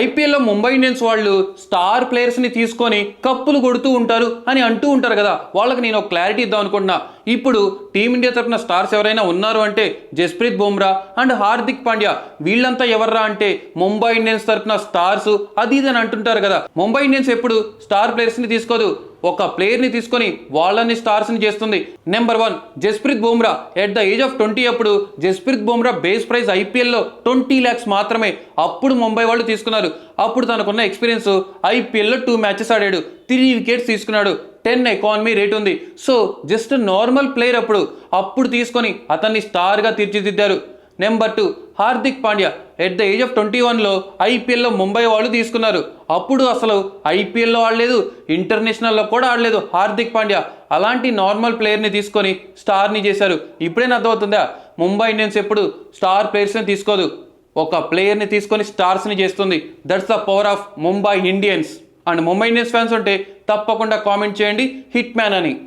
ఐపీఎల్లో ముంబై ఇండియన్స్ వాళ్ళు స్టార్ ప్లేయర్స్ని తీసుకొని కప్పులు కొడుతూ ఉంటారు అని అంటూ ఉంటారు కదా. వాళ్ళకి నేను ఒక క్లారిటీ ఇద్దాం అనుకుంటున్నా. ఇప్పుడు టీమిండియా తరపున స్టార్స్ ఎవరైనా ఉన్నారు అంటే జస్ప్రీత్ బుమ్రా అండ్ హార్దిక్ పాండ్యా. వీళ్ళంతా ఎవర్రా అంటే ముంబై ఇండియన్స్ తరపున స్టార్స్ అది ఇది అని అంటుంటారు కదా. ముంబై ఇండియన్స్ ఎప్పుడు స్టార్ ప్లేయర్స్ని తీసుకోదు. ఒక ప్లేయర్ని తీసుకొని వాళ్ళని స్టార్స్ని చేస్తుంది. Number one Jasprit Bumrah at the age of twenty అప్పుడు జస్ప్రీత్ బుమ్రా బేస్ ప్రైస్ ఐపీఎల్లో ట్వంటీ ల్యాక్స్ మాత్రమే అప్పుడు ముంబై వాళ్ళు తీసుకున్నారు. అప్పుడు తనకున్న ఎక్స్పీరియన్స్ ఐపీఎల్లో టూ మ్యాచెస్ ఆడాడు. త్రీ వికెట్స్ తీసుకున్నాడు. టెన్ ఎకానమీ రేట్ ఉంది. సో జస్ట్ నార్మల్ ప్లేయర్ అప్పుడు. అప్పుడు తీసుకొని అతన్ని స్టార్గా తీర్చిదిద్దారు. Number two Hardik Pandya at the age of twenty వన్లో ఐపీఎల్లో ముంబై వాళ్ళు తీసుకున్నారు. అప్పుడు అసలు ఐపీఎల్లో ఆడలేదు ఇంటర్నేషనల్లో కూడా ఆడలేదు హార్దిక్ పాండ్యా. అలాంటి నార్మల్ ప్లేయర్ని తీసుకొని స్టార్ని చేశారు. ఇప్పుడేనా అర్థమవుతుందా? ముంబై ఇండియన్స్ ఎప్పుడు స్టార్ ప్లేయర్స్ని తీసుకోదు. ఒక ప్లేయర్ని తీసుకొని స్టార్స్ని చేస్తుంది. That's the power of Mumbai Indians and Mumbai Indians fans ఉంటే తప్పకుండా కామెంట్ చేయండి. హిట్ మ్యాన్ అని.